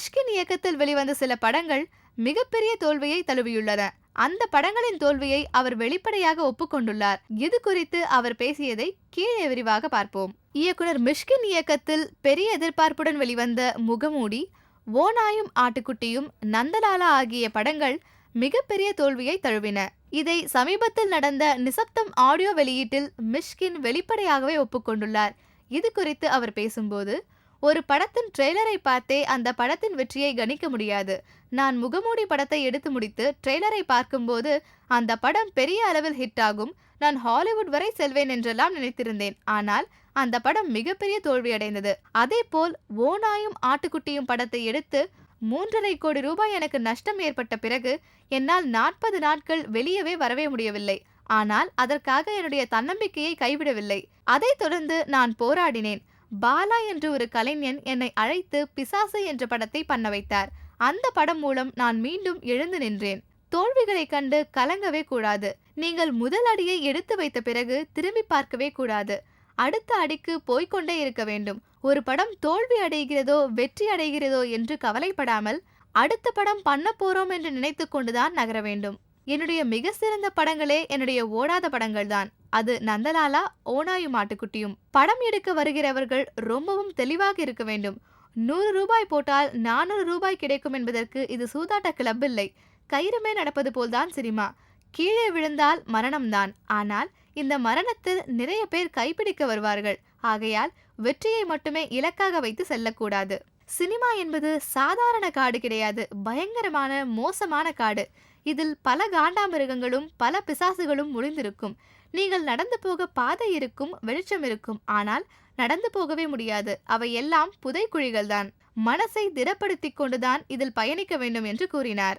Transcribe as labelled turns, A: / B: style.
A: மிஷ்கின் இயக்கத்தில் வெளிவந்த சில படங்கள் மிகப்பெரிய தோல்வியை தழுவியுள்ளன. அந்த படங்களின் தோல்வியை அவர் வெளிப்படையாக ஒப்புக்கொண்டுள்ளார். இது குறித்து அவர் பேசியதை கீழே விரிவாக பார்ப்போம். இயக்குனர் மிஷ்கின் இயக்கத்தில் பெரிய எதிர்பார்ப்புடன் வெளிவந்த முகமூடி ஓநாயும் ஆட்டுக்குட்டியும் நந்தலாலா ஆகிய படங்கள் மிகப்பெரிய தோல்வியை தழுவின. இதை சமீபத்தில் நடந்த நிசப்தம் ஆடியோ வெளியீட்டில் மிஷ்கின் வெளிப்படையாகவே ஒப்புக்கொண்டுள்ளார். இது குறித்து அவர் பேசும்போது ஒரு படத்தின் ட்ரெய்லரை பார்த்தே அந்த படத்தின் வெற்றியை கணிக்க முடியாது. நான் முகமூடி படத்தை எடுத்து முடித்து ட்ரெய்லரை பார்க்கும்போது அந்த படம் பெரிய அளவில் ஹிட் ஆகும். நான் ஹாலிவுட் வரை செல்வேன் என்றெல்லாம் நினைத்திருந்தேன். ஆனால் அந்த படம் மிகப்பெரிய தோல்வியடைந்தது அதேபோல் ஓநாயும் ஆட்டுக்குட்டியும் படத்தை எடுத்து மூன்றரை கோடி ரூபாய் எனக்கு நஷ்டம் ஏற்பட்ட பிறகு என்னால் நாற்பது நாட்கள் வெளியவே வரவே முடியவில்லை. ஆனால் அதற்காக என்னுடைய தன்னம்பிக்கையை கைவிடவில்லை. அதைத் தொடர்ந்து நான் போராடினேன். பாலா என்ற ஒரு கலைஞன் என்னை அழைத்து பிசாசு என்ற படத்தை பண்ண வைத்தார். அந்த படம் மூலம் நான் மீண்டும் எழுந்து நின்றேன். தோல்விகளைக் கண்டு கலங்கவே கூடாது. நீங்கள் முதல் அடியை எடுத்து வைத்த பிறகு திரும்பி பார்க்கவே கூடாது. அடுத்த அடிக்கு போய்கொண்டே இருக்க வேண்டும். ஒரு படம் தோல்வி அடைகிறதோ வெற்றி அடைகிறதோ என்று கவலைப்படாமல் அடுத்த படம் பண்ண போறோம் என்று நினைத்து கொண்டுதான் நகர வேண்டும். என்னுடைய மிக சிறந்த படங்களே என்னுடைய ஓடாத படங்கள் தான் அது நந்தலாலா ஓனாயும் மாட்டுக்குட்டியும். படம் எடுக்க வருகிறவர்கள் ரொம்பவும் தெளிவாக இருக்க வேண்டும். நூறு ரூபாய் போட்டால் நானூறு ரூபாய் கிடைக்கும் என்பதற்கு இது சூதாட்ட கிளப் இல்லை. கயிறுமே நடப்பது போல்தான் சினிமா. கீழே விழுந்தால் மரணம்தான். ஆனால் இந்த மரணத்தில் நிறைய பேர் கைப்பிடிக்க வருவார்கள். ஆகையால் வெற்றியை மட்டுமே இலக்காக வைத்து செல்லக்கூடாது. சினிமா என்பது சாதாரண காடு கிடையாது. பயங்கரமான மோசமான காடு. இதில் பல காண்டாமிருகங்களும் பல பிசாசுகளும் முடிந்திருக்கும் நீங்கள் நடந்து போக பாதை இருக்கும் வெளிச்சம் இருக்கும். ஆனால் நடந்து போகவே முடியாது. அவை எல்லாம் புதைக்குழிகள்தான் மனசை திடப்படுத்திக் கொண்டுதான் இதில் பயணிக்க வேண்டும் என்று கூறினார்.